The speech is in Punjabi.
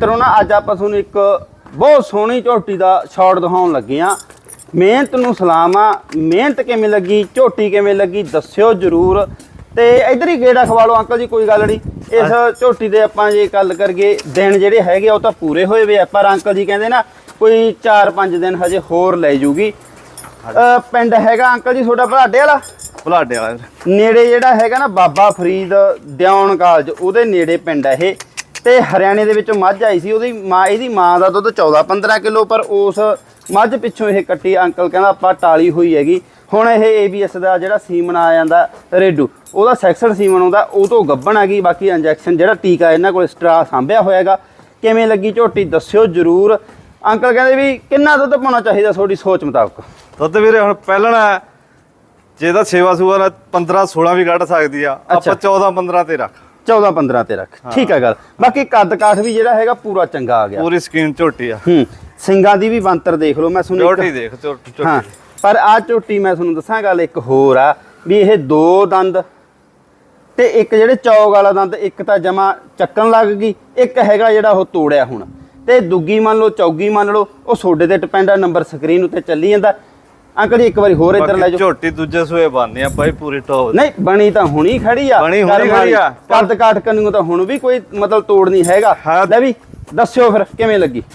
ਮਿੱਤਰੋ ਨਾ ਅੱਜ ਆਪਾਂ ਤੁਹਾਨੂੰ ਇੱਕ ਬਹੁਤ ਸੋਹਣੀ ਝੋਟੀ ਦਾ ਸ਼ਾਟ ਦਿਖਾਉਣ ਲੱਗੇ ਆ ਮਿਹਨਤ ਨੂੰ ਸਲਾਮ ਆ। ਮਿਹਨਤ ਕਿਵੇਂ ਲੱਗੀ? ਝੋਟੀ ਕਿਵੇਂ ਲੱਗੀ? ਦੱਸਿਓ ਜਰੂਰ। ਤੇ ਇਧਰ ਹੀ ਗੇੜਾ ਖਵਾ ਲਓ ਅੰਕਲ ਜੀ ਕੋਈ ਗੱਲ ਨਹੀਂ। ਇਸ ਝੋਟੀ ਦੇ ਆਪਾਂ ਜੇ ਗੱਲ ਕਰੀਏ ਦਿਨ ਜਿਹੜੇ ਹੈਗੇ ਉਹ ਤਾਂ ਪੂਰੇ ਹੋਏ ਵੇ ਆ। ਪਰ ਅੰਕਲ ਜੀ ਕਹਿੰਦੇ ਨਾ ਕੋਈ 4-5 ਦਿਨ ਹਜੇ ਹੋਰ ਲੈ ਜੂਗੀ। ਪਿੰਡ ਹੈਗਾ ਅੰਕਲ ਜੀ ਤੁਹਾਡਾ ਭਲਾਡੇ ਵਾਲਾ? ਬਲਾਡੇ ਵਾਲਾ। ਨੇੜੇ ਜਿਹੜਾ ਹੈਗਾ ਨਾ ਬਾਬਾ ਫਰੀਦ ਦਿਉਣ ਕਾਲਜ ਉਹਦੇ ਨੇੜੇ ਪਿੰਡ ਹੈ ਇਹ। ਤੇ ਹਰਿਆਣੇ ਦੇ ਵਿੱਚੋਂ ਮੱਝ ਆਈ ਸੀ ਉਹਦੀ ਮਾਂ ਇਹਦੀ ਮਾਂ ਦਾ ਦੁੱਧ 14 15 ਕਿਲੋ ਪਰ ਉਸ ਮੱਝ ਪਿੱਛੋਂ ਇਹ ਕੱਟੀ ਅੰਕਲ ਕਹਿੰਦਾ ਆਪਾਂ ਟਾਲੀ ਹੋਈ ਹੈਗੀ। ਹੁਣ ਇਹ ABS ਦਾ ਜਿਹੜਾ ਸੀਮਨ ਆ ਜਾਂਦਾ ਰੇਡੂ ਉਹਦਾ ਸੈਕਸਡ ਸੀਮਨ ਆਉਂਦਾ ਉਹ ਤੋਂ ਗੱਭਣ ਹੈਗੀ ਬਾਕੀ ਇੰਜੈਕਸ਼ਨ ਜਿਹੜਾ ਟੀਕਾ ਇਹਨਾਂ ਕੋਲ ਸਟਰਾ ਸਾਂਭਿਆ ਹੋਇਆਗਾ। ਕਿਵੇਂ ਲੱਗੀ ਝੋਟੀ ਦੱਸਿਓ ਜਰੂਰ। ਅੰਕਲ ਕਹਿੰਦੇ ਵੀ ਕਿੰਨਾ ਦੁੱਧ ਪਾਉਣਾ ਚਾਹੀਦਾ ਤੁਹਾਡੀ ਸੋਚ ਮੁਤਾਬਕ? ਦੁੱਧ ਵੀਰੇ ਹੁਣ ਪਹਿਲਣਾ ਜੇ ਤਾਂ ਸੇਵਾ ਸੂਆ ਨਾਲ 15 16 ਵੀ ਕੱਢ ਸਕਦੀ ਆ। ਆਪਾਂ 14 15 ਤੇ ਰੱਖ। 14 15 ਤੇ ਰੱਖ। ਠੀਕ ਹੈ ਗੱਲ। ਬਾਕੀ ਕੱਦ ਕਾਠ ਵੀ ਜਿਹੜਾ ਹੈਗਾ ਪੂਰਾ ਚੰਗਾ ਆ ਗਿਆ। ਪੂਰੀ ਸਕੀਨ ਝੋਟੀ ਆ। ਹੂੰ ਸਿੰਘਾਂ ਦੀ ਵੀ ਬੰਤਰ ਦੇਖ ਲਓ ਮੈਂ ਤੁਹਾਨੂੰ ਝੋਟੀ ਦੇਖ ਝੋਟੀ। ਹਾਂ ਪਰ ਆ ਝੋਟੀ ਮੈਂ ਤੁਹਾਨੂੰ ਦੱਸਾਂ ਗੱਲ ਇੱਕ ਹੋਰ ਆ ਵੀ ਇਹ ਦੋ ਦੰਦ ਤੇ ਇੱਕ ਜਿਹੜੇ ਚੌਗ ਵਾਲਾ ਦੰਦ ਇੱਕ ਤਾਂ ਜਮਾ ਚੱਕਣ ਲੱਗ ਗਈ ਇੱਕ ਹੈਗਾ ਜਿਹੜਾ ਉਹ ਤੋੜਿਆ ਹੁਣ। ਤੇ ਦੁੱਗੀ ਮੰਨ ਲਓ ਚੌਗੀ ਮੰਨ ਲਓ ਉਹ ਸੋਡੇ ਤੇ ਡਿਪੈਂਡ ਆ ਨੰਬਰ ਸਕਰੀਨ ਉੱਤੇ ਚੱਲੀ ਜਾਂਦਾ। ਅੰਕਲ ਜੀ ਇੱਕ ਵਾਰੀ ਹੋਰ ਇੱਧਰ ਲੈ ਜਾਓ ਝੋਟੀ ਦੂਜੇ ਸੂਏ ਬਣਨੀ ਆ ਬਾਈ ਪੂਰੀ ਟੌਪ ਨਹੀਂ ਬਣੀ ਤਾਂ ਹੁਣੀ ਖੜੀ ਆ ਬਣੀ ਹੁਣੀ। ਖੜੀ ਆ। ਕੱਦ ਕਾਠ ਕੰਨੂ ਤਾਂ ਹੁਣ ਵੀ ਕੋਈ ਮਤਲਬ ਤੋੜ ਨਹੀਂ ਹੈਗਾ। ਲੈ ਵੀ ਦੱਸਿਓ ਫਿਰ ਕਿਵੇਂ ਲੱਗੀ